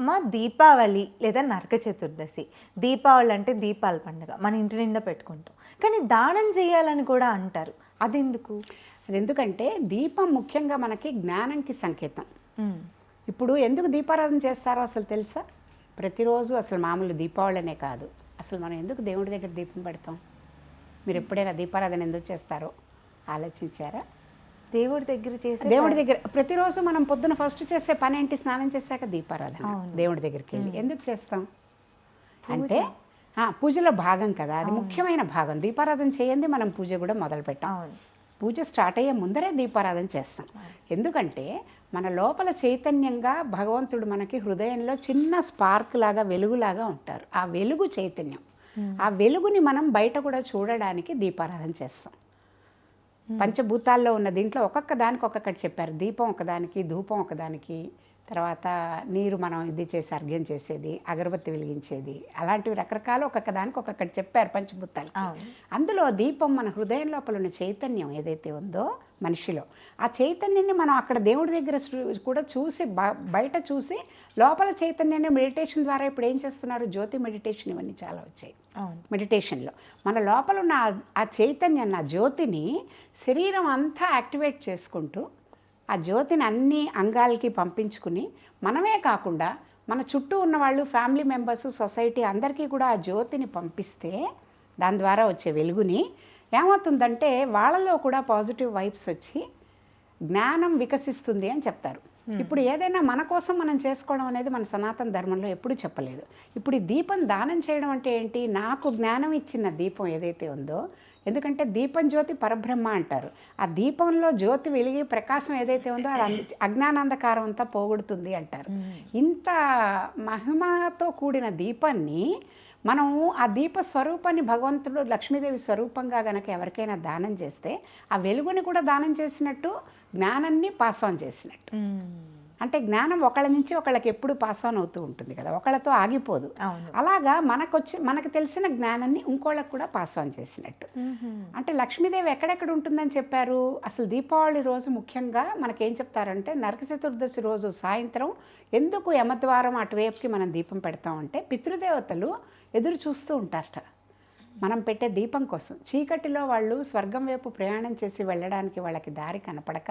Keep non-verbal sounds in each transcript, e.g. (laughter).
అమ్మ దీపావళి లేదా నరక చతుర్దశి. దీపావళి అంటే దీపాల పండుగ. మన ఇంటి నిండా పెట్టుకుంటాం. కానీ దానం చేయాలని కూడా అంటారు. అదెందుకు? అది ఎందుకంటే దీపం ముఖ్యంగా మనకి జ్ఞానంకి సంకేతం. ఇప్పుడు ఎందుకు దీపారాధన చేస్తారో అసలు తెలుసా? ప్రతిరోజు అసలు మామూలు దీపావళినే కాదు. అసలు మనం ఎందుకు దేవుడి దగ్గర దీపం పెడతాం? మీరు ఎప్పుడైనా దీపారాధన ఎందుకు చేస్తారో ఆలోచించారా? దేవుడి దగ్గర చేసే దేవుడి దగ్గర ప్రతిరోజు మనం పొద్దున ఫస్ట్ చేసే పని ఏంటి? స్నానం చేశాక దీపారాధన. దేవుడి దగ్గరికి వెళ్ళి. ఎందుకు చేస్తాం? అంటే ఆ, పూజలో భాగం కదా. అది ముఖ్యమైన భాగం. దీపారాధన చేయండి మనం పూజ కూడా మొదలు పెట్టాం. పూజ స్టార్ట్ అయ్యే ముందరే దీపారాధన చేస్తాం. ఎందుకంటే మన లోపల చైతన్యంగా భగవంతుడు మనకి హృదయంలో చిన్న స్పార్క్ లాగా వెలుగులాగా ఉంటారు. ఆ వెలుగు చైతన్యం. ఆ వెలుగుని మనం బయట కూడా చూడడానికి దీపారాధన చేస్తాం. పంచభూతాల్లో ఉన్న దీంట్లో ఒక్కొక్క దానికి ఒక్కొక్కటి చెప్పారు. దీపం ఒకదానికి ధూపం ఒకదానికి తర్వాత నీరు మనం ఇది చేసి అర్ఘ్యం చేసేది అగరబత్తి వెలిగించేది అలాంటివి రకరకాలు ఒక్కొక్క దానికి ఒక్కొక్కటి చెప్పారు పంచభూతాలు. అందులో దీపం మన హృదయం లోపల ఉన్న చైతన్యం ఏదైతే ఉందో మనిషిలో ఆ చైతన్యాన్ని మనం అక్కడ దేవుడి దగ్గర కూడా చూసి బ- బయట చూసి లోపల చైతన్యాన్ని మెడిటేషన్ ద్వారా ఇప్పుడు ఏం చేస్తున్నారు? జ్యోతి మెడిటేషన్ ఇవన్నీ చాలా వచ్చాయి. మెడిటేషన్లో. మన లోపల ఉన్న ఆ- ఆ చైతన్యాన్ని ఆ జ్యోతిని శరీరం అంతా యాక్టివేట్ చేసుకుంటూ ఆ జ్యోతిని అన్ని అంగాలకి పంపించుకుని మనమే కాకుండా మన చుట్టూ ఉన్న వాళ్ళు ఫ్యామిలీ మెంబర్స్ సొసైటీ అందరికీ కూడా ఆ జ్యోతిని పంపిస్తే దాని ద్వారా వచ్చే వెలుగుని ఏమవుతుందంటే వాళ్ళలో కూడా పాజిటివ్ వైబ్స్ వచ్చి జ్ఞానం వికసిస్తుంది అని చెప్తారు. ఇప్పుడు ఏదైనా మన కోసం మనం చేసుకోవడం అనేది మన సనాతన ధర్మంలో ఎప్పుడు చెప్పలేదు. ఇప్పుడు ఈ దీపం దానం చేయడం అంటే ఏంటి? నాకు జ్ఞానం ఇచ్చిన దీపం ఏదైతే ఉందో ఎందుకంటే దీపం జ్యోతి పరబ్రహ్మ అంటారు. ఆ దీపంలో జ్యోతి వెలిగి ప్రకాశం ఏదైతే ఉందో అది అజ్ఞానాంధకారం అంతా పోగొడుతుంది అంటారు. ఇంత మహిమతో కూడిన దీపాన్ని మనం ఆ దీప స్వరూపాన్ని భగవంతుడు లక్ష్మీదేవి స్వరూపంగా గనక ఎవరికైనా దానం చేస్తే ఆ వెలుగుని కూడా దానం చేసినట్టు జ్ఞానాన్ని పాస్ ఆన్ చేసినట్టు. మ్మ్. అంటే జ్ఞానం ఒకళ్ళ నుంచి ఒకళ్ళకి ఎప్పుడు పాస్ ఆన్ అవుతూ ఉంటుంది కదా ఒకళ్ళతో ఆగిపోదు. అలాగా మనకొచ్చి మనకు తెలిసిన జ్ఞానాన్ని ఇంకోళ్ళకి కూడా పాస్ ఆన్ చేసినట్టు. అంటే లక్ష్మీదేవి ఎక్కడెక్కడ ఉంటుందని చెప్పారు? అసలు దీపావళి రోజు ముఖ్యంగా మనకేం చెప్తారంటే నరక చతుర్దశి రోజు సాయంత్రం ఎందుకు యమద్వారం అటువైపుకి మనం దీపం పెడతామంటే పితృదేవతలు ఎదురు చూస్తూ ఉంటారట. మనం పెట్టే దీపం కోసం. చీకటిలో వాళ్ళు స్వర్గం వైపు ప్రయాణం చేసి వెళ్ళడానికి వాళ్ళకి దారి కనపడక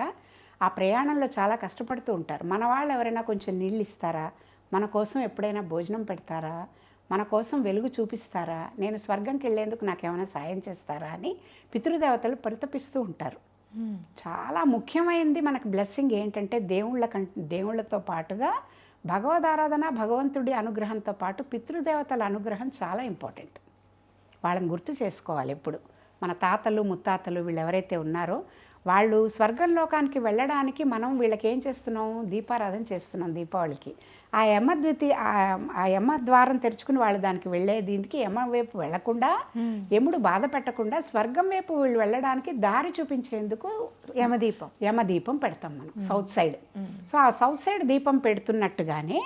ఆ ప్రయాణంలో చాలా కష్టపడుతూ ఉంటారు. మన వాళ్ళు ఎవరైనా కొంచెం నీళ్ళు ఇస్తారా? మన కోసం ఎప్పుడైనా భోజనం పెడతారా? మన కోసం వెలుగు చూపిస్తారా? నేను స్వర్గంకి వెళ్ళేందుకు నాకేమైనా సాయం చేస్తారా అని పితృదేవతలు పరితపిస్తూ ఉంటారు. చాలా ముఖ్యమైనది మనకు బ్లెస్సింగ్ ఏంటంటే దేవుళ్ళ కం దేవుళ్ళతో పాటుగా భగవదారాధన భగవంతుడి అనుగ్రహంతో పాటు పితృదేవతల అనుగ్రహం చాలా ఇంపార్టెంట్. వాళ్ళని గుర్తు చేసుకోవాలి ఎప్పుడు. మన తాతలు ముత్తాతలు వీళ్ళు ఎవరైతే ఉన్నారో వాళ్ళు స్వర్గం లోకానికి వెళ్ళడానికి మనం వీళ్ళకి ఏం చేస్తున్నాం? దీపారాధన చేస్తున్నాం దీపావళికి. ఆ యమ ద్వితి ఆ- ఆ యమ ద్వారం తెరుచుకుని వాళ్ళు దానికి వెళ్ళే దీనికి యమ వైపు వెళ్ళకుండా యముడు బాధ పెట్టకుండా స్వర్గం వైపు వీళ్ళు వెళ్ళడానికి దారి చూపించేందుకు యమదీపం యమదీపం పెడతాం మనం సౌత్ సైడ్. సో ఆ సౌత్ సైడ్ దీపం పెడుతున్నట్టుగానే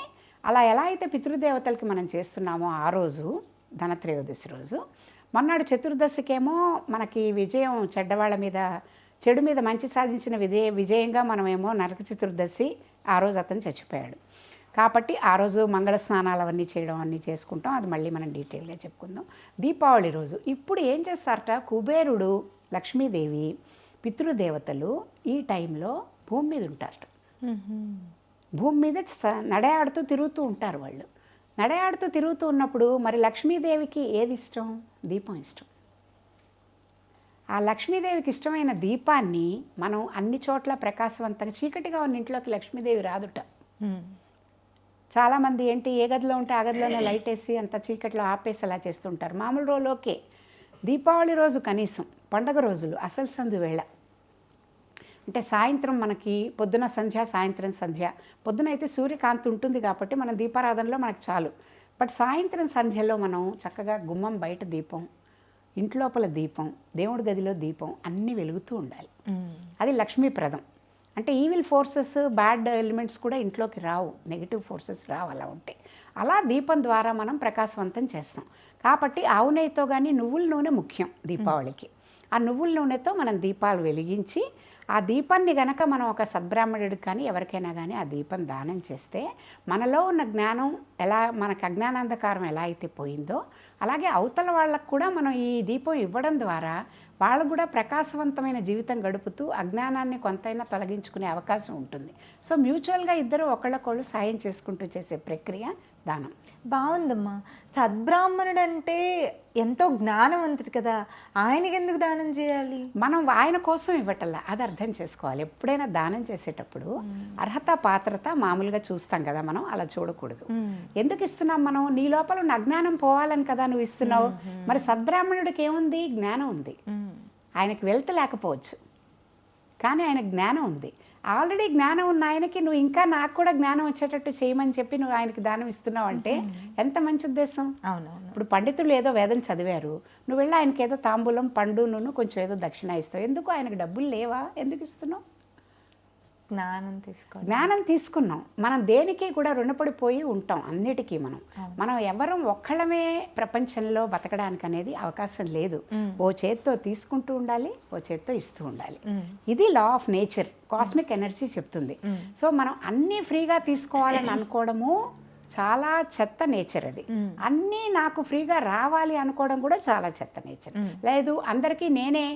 అలా ఎలా అయితే పితృదేవతలకి మనం చేస్తున్నామో ఆ రోజు ధనత్రయోదశి రోజు. మొన్నాడు చతుర్దశికేమో మనకి విజయం చెడ్డవాళ్ళ మీద చెడు మీద మంచి సాధించిన విజయ విజయంగా మనమేమో నరక చతుర్దశి ఆ రోజు అతను చచ్చిపోయాడు. కాబట్టి ఆ రోజు మంగళ స్నానాలు అవన్నీ చేయడం అన్నీ చేసుకుంటాం. అది మళ్ళీ మనం డీటెయిల్గా చెప్పుకుందాం. దీపావళి రోజు. ఇప్పుడు ఏం చేస్తారట? కుబేరుడు లక్ష్మీదేవి పితృదేవతలు ఈ టైంలో భూమి మీద ఉంటారట. మ్మ్. భూమి మీద నడయాడుతూ తిరుగుతూ ఉంటారు వాళ్ళు. నడయాడుతూ తిరుగుతూ ఉన్నప్పుడు మరి లక్ష్మీదేవికి ఏది ఇష్టం? దీపం ఇష్టం. ఆ లక్ష్మీదేవికి ఇష్టమైన దీపాన్ని మనం అన్ని చోట్ల ప్రకాశవంతంగా చీకటిగా ఉన్న ఇంట్లోకి లక్ష్మీదేవి రాదుట. చాలామంది ఏంటి ఏ గదిలో ఉంటే ఆ గదిలోనే లైట్ వేసి అంత చీకట్లో ఆపేసి అలా చేస్తుంటారు. మామూలు రోజులు ఓకే. దీపావళి రోజు కనీసం పండగ రోజులు అసలు సందు వేళ. అంటే సాయంత్రం మనకి పొద్దున సంధ్య సాయంత్రం సంధ్య. పొద్దున అయితే సూర్యకాంతి ఉంటుంది కాబట్టి మన దీపారాధనలో మనకు చాలు. బట్ సాయంత్రం సంధ్యలో మనం చక్కగా గుమ్మం బయట దీపం ఇంట్లోపల దీపం దేవుడి గదిలో దీపం అన్నీ వెలుగుతూ ఉండాలి. అది లక్ష్మీప్రదం. అంటే ఈవిల్ ఫోర్సెస్ బ్యాడ్ ఎలిమెంట్స్ కూడా ఇంట్లోకి రావు. నెగిటివ్ ఫోర్సెస్ రావు అలా ఉంటే. అలా దీపం ద్వారా మనం ప్రకాశవంతం చేస్తాం. కాబట్టి ఆవు నెయ్యితో కానీ నువ్వుల నూనె ముఖ్యం దీపావళికి. ఆ నువ్వుల నూనెతో మనం దీపాలు వెలిగించి ఆ దీపాన్ని గనక మనం ఒక సద్బ్రాహ్మణుడికి కానీ ఎవరికైనా కానీ ఆ దీపం దానం చేస్తే మనలో ఉన్న జ్ఞానం ఎలా మనకు అజ్ఞానాంధకారం ఎలా అయితే పోయిందో అలాగే అవతల వాళ్ళకు కూడా మనం ఈ దీపం ఇవ్వడం ద్వారా వాళ్ళు కూడా ప్రకాశవంతమైన జీవితం గడుపుతూ అజ్ఞానాన్ని కొంతైనా తొలగించుకునే అవకాశం ఉంటుంది. సో మ్యూచువల్గా ఇద్దరు ఒకళ్ళకొళ్ళు సాయం చేసుకుంటూ చేసే ప్రక్రియ దానం. బాగుందమ్మా. సద్బ్రాహ్మణుడు అంటే ఎంతో జ్ఞానవంతుడు కదా. ఆయనకి ఎందుకు దానం చేయాలి? మనం ఆయన కోసం ఇవ్వటల్లా అది అర్థం చేసుకోవాలి. ఎప్పుడైనా దానం చేసేటప్పుడు అర్హత పాత్రత మామూలుగా చూస్తాం కదా మనం. అలా చూడకూడదు. ఎందుకు ఇస్తున్నాం మనం? నీ లోపల ఉన్న అజ్ఞానం పోవాలని కదా నువ్వు ఇస్తున్నావు. మరి సద్బ్రాహ్మణుడికి ఏముంది? జ్ఞానం ఉంది. ఆయనకి వెళ్త లేకపోవచ్చు. కానీ ఆయన జ్ఞానం ఉంది. ఆల్రెడీ జ్ఞానం ఉన్న ఆయనకి నువ్వు ఇంకా నాకు కూడా జ్ఞానం వచ్చేటట్టు చేయమని చెప్పి నువ్వు ఆయనకి దానం ఇస్తున్నావు అంటే ఎంత మంచి ఉద్దేశం? అవునవును. ఇప్పుడు పండితులు ఏదో వేదం చదివారు. నువ్వు వెళ్ళి ఆయనకి ఏదో తాంబూలం పండు నువ్వు కొంచెం ఏదో దక్షిణ ఇస్తావు. ఎందుకు ఆయనకు డబ్బులు లేవా? ఎందుకు ఇస్తున్నావు? జ్ఞానం తీసుకోండి జ్ఞానం తీసుకున్నాం. మనం దేనికి కూడా రుణపడిపోయి ఉంటాం అన్నిటికీ మనం. మనం ఎవరం ఒక్కళ్ళమే ప్రపంచంలో బతకడానికి అనేది అవకాశం లేదు. ఓ చేత్తో తీసుకుంటూ ఉండాలి ఓ చేత్తో ఇస్తూ ఉండాలి. ఇది law of nature cosmic energy చెప్తుంది. సో మనం అన్నీ ఫ్రీగా తీసుకోవాలని అనుకోవడము చాలా చెత్త నేచర్ అది. అన్నీ నాకు ఫ్రీగా రావాలి అనుకోవడం కూడా చాలా చెత్త నేచర్ లేదు అందరికీ నేనే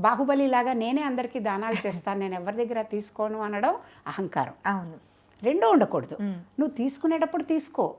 బాహుబలి లాగా నేనే అందరికీ దానాలు చేస్తాను నేను ఎవరి దగ్గర తీసుకోను అనడం అహంకారం. అవును. రెండూ ఉండకూడదు. నువ్వు తీసుకునేటప్పుడు తీసుకో.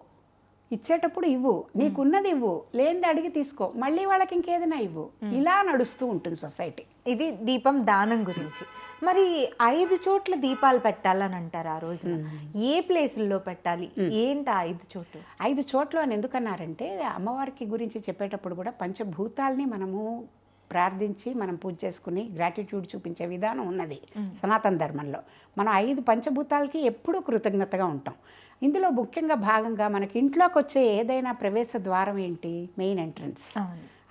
ఇచ్చేటప్పుడు ఇవ్వు. నీకున్నది ఇవ్వు. లేనిది అడిగి తీసుకో. మళ్ళీ వాళ్ళకి ఇంకేదైనా ఇవ్వు. ఇలా నడుస్తూ ఉంటుంది సొసైటీ. ఇది దీపం దానం గురించి. మరి ఐదు చోట్ల దీపాలు పెట్టాలని అంటారు ఆ రోజు ఏ ప్లేసుల్లో పెట్టాలి? ఏంటి ఆ ఐదు చోట్లు? ఐదు చోట్ల అని ఎందుకన్నారంటే అమ్మవారికి గురించి చెప్పేటప్పుడు కూడా పంచభూతాల్ని మనము ప్రార్థించి మనం పూజ చేసుకుని గ్రాటిట్యూడ్ చూపించే విధానం ఉన్నది సనాతన ధర్మంలో. మనం ఐదు పంచభూతాలకి ఎప్పుడూ కృతజ్ఞతగా ఉంటాం. ఇందులో ముఖ్యంగా భాగంగా మనకి ఇంట్లోకి వచ్చే ఏదైనా ప్రవేశ ద్వారం ఏంటి? మెయిన్ ఎంట్రన్స్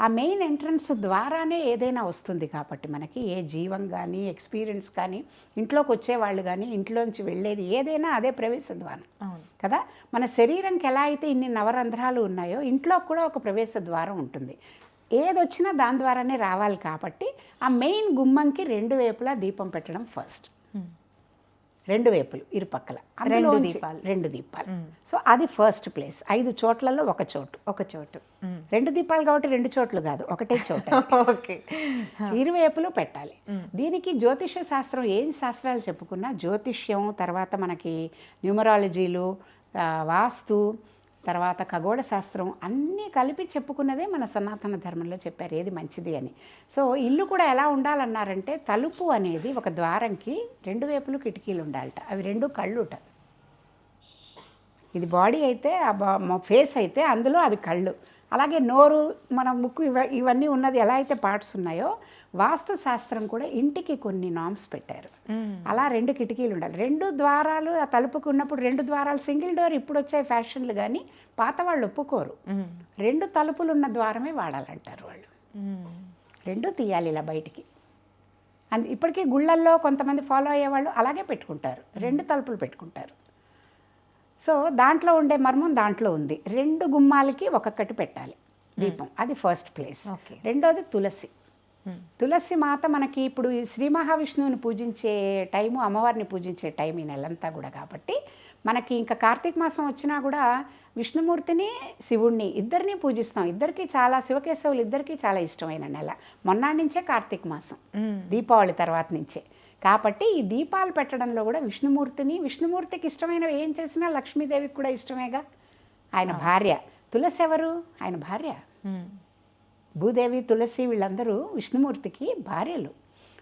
ఆ మెయిన్ ఎంట్రన్స్ ద్వారానే ఏదైనా వస్తుంది కాబట్టి మనకి ఏ జీవం కానీ ఎక్స్పీరియన్స్ కానీ ఇంట్లోకి వచ్చేవాళ్ళు కానీ ఇంట్లోంచి వెళ్ళేది ఏదైనా అదే ప్రవేశ ద్వారం. కదా? మన శరీరంకి ఎలా అయితే ఇన్ని నవరంధ్రాలు ఉన్నాయో ఇంట్లో కూడా ఒక ప్రవేశ ద్వారం ఉంటుంది. ఏది వచ్చినా దాని ద్వారానే రావాలి కాబట్టి ఆ మెయిన్ గుమ్మంకి రెండు వైపులా దీపం పెట్టడం ఫస్ట్. రెండు వైపులు ఇరుపక్కల. రెండు దీపాలు. రెండు దీపాలు. సో అది ఫస్ట్ ప్లేస్. ఐదు చోట్లలో ఒక చోటు. ఒక చోటు. రెండు దీపాలు కాబట్టి రెండు చోట్లు కాదు ఒకటే చోట (laughs) ఓకే. ఇరువైపులు పెట్టాలి. దీనికి జ్యోతిష్య శాస్త్రం ఏం శాస్త్రాలు చెప్పుకున్నా జ్యోతిష్యం తర్వాత మనకి న్యూమరాలజీలు వాస్తు తర్వాత ఖగోళ శాస్త్రం అన్నీ కలిపి చెప్పుకున్నదే మన సనాతన ధర్మంలో చెప్పారు ఏది మంచిది అని. సో ఇల్లు కూడా ఎలా ఉండాలన్నారంటే తలుపు అనేది ఒక ద్వారంకి రెండు వైపులు కిటికీలు ఉండాలట. అవి రెండు కళ్ళుట. ఇది బాడీ అయితే ఆ బా- ఫేస్ అయితే అందులో అది కళ్ళు. అలాగే నోరు మన ముక్కు ఇవ ఇవన్నీ ఉన్నది ఎలా అయితే పార్ట్స్ ఉన్నాయో వాస్తు శాస్త్రం కూడా ఇంటికి కొన్ని నామ్స్ పెట్టారు. అలా రెండు కిటికీలు ఉండాలి. రెండు ద్వారాలు ఆ తలుపుకు ఉన్నప్పుడు రెండు ద్వారాలు సింగిల్ డోర్ ఇప్పుడు వచ్చే ఫ్యాషన్లు కానీ పాత వాళ్ళు ఒప్పుకోరు. రెండు తలుపులు ఉన్న ద్వారమే వాడాలంటారు వాళ్ళు. రెండు తీయాలి ఇలా బయటికి. అందు ఇప్పటికీ గుళ్ళల్లో కొంతమంది ఫాలో అయ్యేవాళ్ళు అలాగే పెట్టుకుంటారు. రెండు తలుపులు పెట్టుకుంటారు. సో దాంట్లో ఉండే మర్మం దాంట్లో ఉంది. రెండు గుమ్మాలకి ఒక్కొక్కటి పెట్టాలి దీపం. అది ఫస్ట్ ప్లేస్. రెండోది తులసి. Hmm. తులసి మాత మనకి ఇప్పుడు శ్రీ మహావిష్ణువుని పూజించే టైము అమ్మవారిని పూజించే టైం ఈ నెలంతా కూడా కాబట్టి మనకి ఇంకా కార్తీక మాసం వచ్చినా కూడా విష్ణుమూర్తిని శివుణ్ణి ఇద్దరిని పూజిస్తాం. ఇద్దరికి చాలా శివకేశవులు ఇద్దరికి చాలా ఇష్టమైన నెల. మొన్నాటి నుంచే కార్తీక మాసం. మ్మ్. దీపావళి తర్వాత నుంచే. కాబట్టి ఈ దీపాలు పెట్టడంలో కూడా విష్ణుమూర్తిని విష్ణుమూర్తికి ఇష్టమైనవి ఏం చేసినా లక్ష్మీదేవికి కూడా ఇష్టమేగా? ఆయన భార్య. తులసి ఎవరు? ఆయన భార్య. భూదేవి తులసి వీళ్ళందరూ విష్ణుమూర్తికి భార్యలు.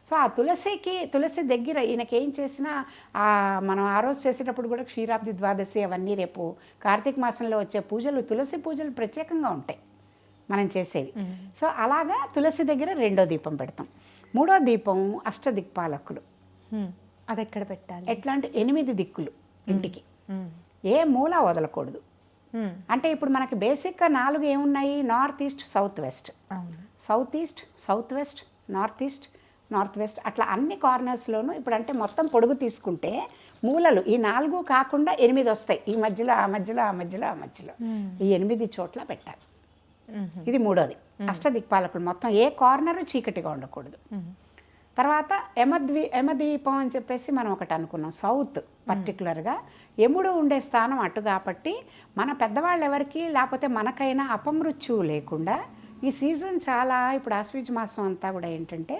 సో ఆ తులసికి తులసి దగ్గర ఈయనకి ఏం చేసినా ఆ మనం ఆ రోజు చేసేటప్పుడు కూడా క్షీరాబ్ది ద్వాదశి అవన్నీ రేపు కార్తీక మాసంలో వచ్చే పూజలు తులసి పూజలు ప్రత్యేకంగా ఉంటాయి మనం చేసేవి. సో అలాగా తులసి దగ్గర రెండో దీపం పెడతాం. మూడో దీపం అష్టదిక్పాలకులు. అది ఎక్కడ పెట్టాలి? ఎట్లాంటి ఎనిమిది దిక్కులు ఇంటికి. ఏ మూల వదలకూడదు. అంటే ఇప్పుడు మనకి బేసిక్గా నాలుగు ఏమున్నాయి? North east south west south east south west north east north west అట్లా అన్ని కార్నర్స్లోనూ ఇప్పుడు అంటే మొత్తం పొడుగు తీసుకుంటే మూలలు ఈ నాలుగు కాకుండా ఎనిమిది వస్తాయి. ఈ మధ్యలో ఆ మధ్యలో ఆ మధ్యలో ఆ మధ్యలో. ఈ ఎనిమిది చోట్ల పెట్టాలి. ఇది మూడోది. అష్టదిక్పాలకులు మొత్తం ఏ కార్నరు చీకటిగా ఉండకూడదు. తర్వాత యమద్వి యమదీపం అని చెప్పేసి మనం ఒకటి అనుకున్నాం. సౌత్ పర్టికులర్గా యముడు ఉండే స్థానం అటు కాబట్టి మన పెద్దవాళ్ళు ఎవరికి లేకపోతే మనకైనా అపమృత్యువు లేకుండా ఈ సీజన్ చాలా ఇప్పుడు ఆశ్వీజ మాసం అంతా కూడా ఏంటంటే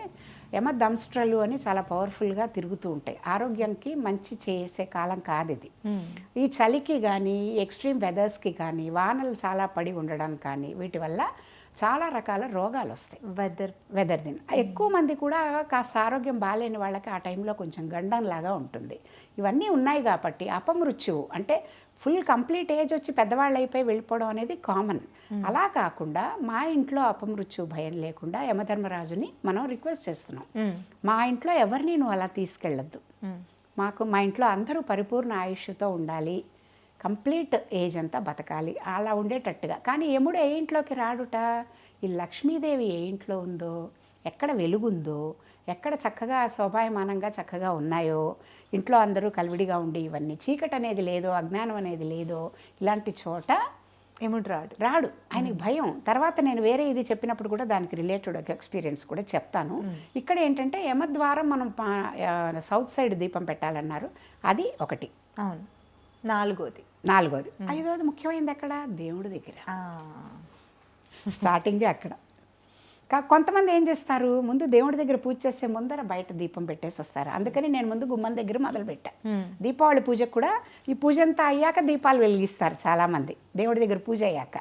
యమ దంస్ట్రలు అని చాలా పవర్ఫుల్గా తిరుగుతూ ఉంటాయి. ఆరోగ్యానికి మంచి చేసే కాలం కాదు ఇది ఈ చలికి కానీ ఎక్స్ట్రీమ్ వెదర్స్కి కానీ వానలు చాలా పడి ఉండడం కానీ వీటి వల్ల చాలా రకాల రోగాలు వస్తాయి వెదర్ వెదర్ దిన్ ఎక్కువ మంది కూడా కాస్త ఆరోగ్యం బాగాలేని వాళ్ళకి ఆ టైంలో కొంచెం గండంలాగా ఉంటుంది. ఇవన్నీ ఉన్నాయి కాబట్టి అపమృత్యువు అంటే ఫుల్ కంప్లీట్ ఏజ్ వచ్చి పెద్దవాళ్ళు అయిపోయి వెళ్ళిపోవడం అనేది కామన్. అలా కాకుండా మా ఇంట్లో అపమృత్యు భయం లేకుండా యమధర్మరాజుని మనం రిక్వెస్ట్ చేస్తున్నాం. మా ఇంట్లో ఎవరిని నువ్వు అలా తీసుకెళ్ళొద్దు. మాకు మా ఇంట్లో అందరూ పరిపూర్ణ ఆయుష్తో ఉండాలి. కంప్లీట్ ఏజ్ అంతా బతకాలి. అలా ఉండేటట్టుగా. కానీ యముడు ఏ ఇంట్లోకి రాడుట? ఈ లక్ష్మీదేవి ఏ ఇంట్లో ఉందో? ఎక్కడ వెలుగుందో? ఎక్కడ చక్కగా శోభాయమానంగా చక్కగా ఉన్నాయో? ఇంట్లో అందరూ కలివిడిగా ఉండి ఇవన్నీ చీకటి అనేది లేదో అజ్ఞానం అనేది లేదో ఇలాంటి చోట ఎముడు రాడు. రాడు. ఆయనకి భయం. తర్వాత నేను వేరే ఇది చెప్పినప్పుడు కూడా దానికి రిలేటెడ్ ఒక ఎక్స్పీరియన్స్ కూడా చెప్తాను. ఇక్కడ ఏంటంటే యమద్వారం మనం సౌత్ సైడ్ దీపం పెట్టాలన్నారు. అది ఒకటి. అవును. నాలుగోది. నాలుగోది. ఐదోది ముఖ్యమైనది ఎక్కడ? దేవుడి దగ్గర. స్టార్టింగే అక్కడ. కొంతమంది ఏం చేస్తారు? ముందు దేవుడి దగ్గర పూజ చేసే ముందర బయట దీపం పెట్టేసి వస్తారు. అందుకని నేను ముందు గుమ్మం దగ్గర మొదలు పెట్టా. దీపావళి పూజకు కూడా ఈ పూజ అంతా అయ్యాక దీపాలు వెలిగిస్తారు చాలామంది. దేవుడి దగ్గర పూజ అయ్యాక.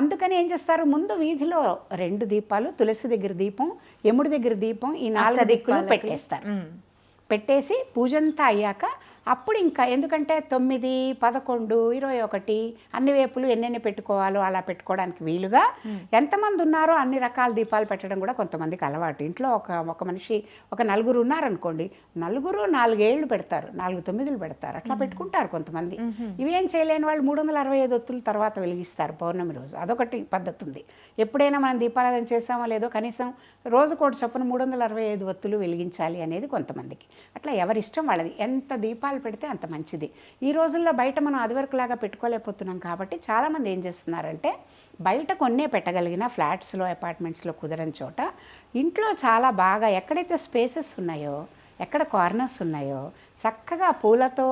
అందుకని ఏం చేస్తారు? ముందు వీధిలో రెండు దీపాలు తులసి దగ్గర దీపం యముడి దగ్గర దీపం ఈ నాలుగు దిక్కులు. పెట్టేస్తారు. పెట్టేసి పూజంతా అయ్యాక అప్పుడు ఇంకా ఎందుకంటే తొమ్మిది పదకొండు ఇరవై ఒకటి అన్ని వైపులు ఎన్నెన్ని పెట్టుకోవాలో అలా పెట్టుకోవడానికి వీలుగా ఎంతమంది ఉన్నారో అన్ని రకాల దీపాలు పెట్టడం కూడా కొంతమందికి అలవాటు. ఇంట్లో ఒక ఒక మనిషి ఒక నలుగురు ఉన్నారనుకోండి నలుగురు నాలుగేళ్ళు పెడతారు నాలుగు తొమ్మిదిలు పెడతారు. అట్లా పెట్టుకుంటారు కొంతమంది. ఇవేం చేయలేని వాళ్ళు మూడు వందల అరవై ఐదు ఒత్తుల తర్వాత వెలిగిస్తారు పౌర్ణమి రోజు. అదొకటి పద్ధతి ఉంది. ఎప్పుడైనా మనం దీపారాధన చేసామో లేదో కనీసం రోజుకోటి చొప్పున మూడు వందల అరవై ఐదు ఒత్తులు వెలిగించాలి అనేది కొంతమందికి. అట్లా ఎవరి ఇష్టం వాళ్ళది. ఎంత దీపాలు పెడితే అంత మంచిది. ఈ రోజుల్లో బయట మనం అదివరకులాగా పెట్టుకోలేకపోతున్నాం కాబట్టి చాలామంది ఏం చేస్తున్నారంటే బయట కొన్నే పెట్టగలిగిన ఫ్లాట్స్లో అపార్ట్మెంట్స్లో కుదరని చోట ఇంట్లో చాలా బాగా ఎక్కడైతే స్పేసెస్ ఉన్నాయో ఎక్కడ కార్నర్స్ ఉన్నాయో చక్కగా పూలతో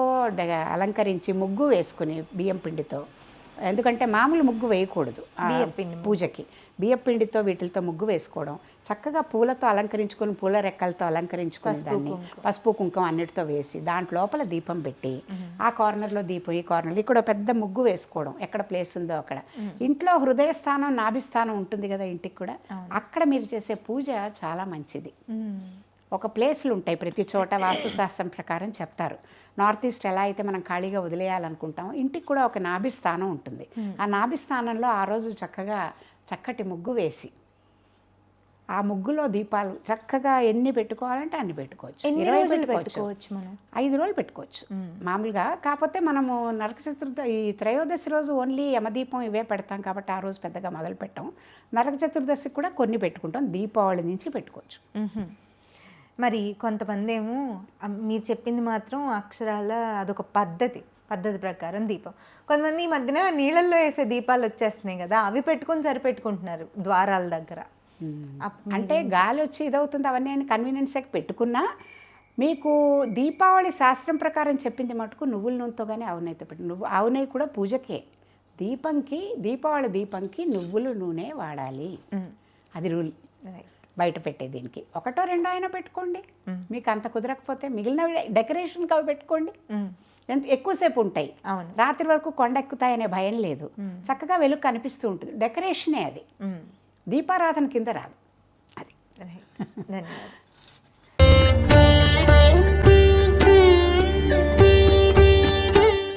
అలంకరించి ముగ్గు వేసుకుని బియ్యం పిండితో ఎందుకంటే మామూలు ముగ్గు వేయకూడదు బియ్యపిండి ముగ్గు. పూజకి. బియ్యపిండితో వీటితో ముగ్గు వేసుకోవడం. చక్కగా పూలతో అలంకరించుకొని పూల రెక్కలతో అలంకరించుకొని దాన్ని. పసుపు కుంకుమ అన్నిటితో వేసి దాంట్ లోపల దీపం పెట్టి ఆ కార్నర్లో దీపం ఈ కార్నర్లో ఇక్కడ పెద్ద ముగ్గు వేసుకోవడం. ఎక్కడ ప్లేస్ ఉందో అక్కడ. ఇంట్లో హృదయ స్థానం నాభి స్థానం ఉంటుంది కదా ఇంటికి కూడా. అక్కడ మీరు చేసే పూజ చాలా మంచిది. ఒక ప్లేస్లు ఉంటాయి ప్రతి చోట వాస్తుశాస్త్రం ప్రకారం చెప్తారు. నార్త్ ఈస్ట్ ఎలా అయితే మనం ఖాళీగా వదిలేయాలనుకుంటామో ఇంటికి కూడా ఒక నాభి స్థానం ఉంటుంది. ఆ నాభి స్థానంలో ఆ రోజు చక్కగా చక్కటి ముగ్గు వేసి ఆ ముగ్గులో దీపాలు చక్కగా ఎన్ని పెట్టుకోవాలంటే అన్ని పెట్టుకోవచ్చు. ఇరవై పెట్టుకోవచ్చు. ఐదు రోజులు పెట్టుకోవచ్చు. మామూలుగా కాకపోతే మనము నరక చతుర్థి ఈ త్రయోదశి రోజు ఓన్లీ యమదీపం ఇవే పెడతాం కాబట్టి ఆ రోజు పెద్దగా మొదలు పెట్టాం నరక చతుర్దశికి కూడా కొన్ని పెట్టుకుంటాం. దీపావళి నుంచి పెట్టుకోవచ్చు. మరి కొంతమంది ఏమో మీరు చెప్పింది మాత్రం అక్షరాల అదొక పద్ధతి పద్ధతి ప్రకారం దీపం. కొంతమంది ఈ మధ్యన నీళ్ళల్లో వేసే దీపాలు వచ్చేస్తున్నాయి కదా అవి పెట్టుకొని సరిపెట్టుకుంటున్నారు ద్వారాల దగ్గర. అంటే గాలి వచ్చి ఇదవుతుంది అవన్నీ అని కన్వీనియన్స్కి పెట్టుకున్నా మీకు దీపావళి శాస్త్రం ప్రకారం చెప్పింది మటుకు నువ్వుల నూనెతో కానీ ఆవు నెయ్యితో పెట్టు నువ్వు నెయ్యి కూడా పూజకే. దీపంకి దీపావళి దీపంకి నువ్వుల నూనె వాడాలి. అది రూల్. బయట పెట్టే దీనికి. ఒకటో రెండో అయినా పెట్టుకోండి. మీకు అంత కుదరకపోతే మిగిలిన డెకరేషన్కి అవి పెట్టుకోండి. ఎంత ఎక్కువసేపు ఉంటాయి. అవును. రాత్రి వరకు కొండ ఎక్కుతాయనే భయం లేదు. చక్కగా వెలుగు కనిపిస్తూ ఉంటుంది. డెకరేషనే అది. దీపారాధన కింద రాదు. అది. ధన్యవాదాలు.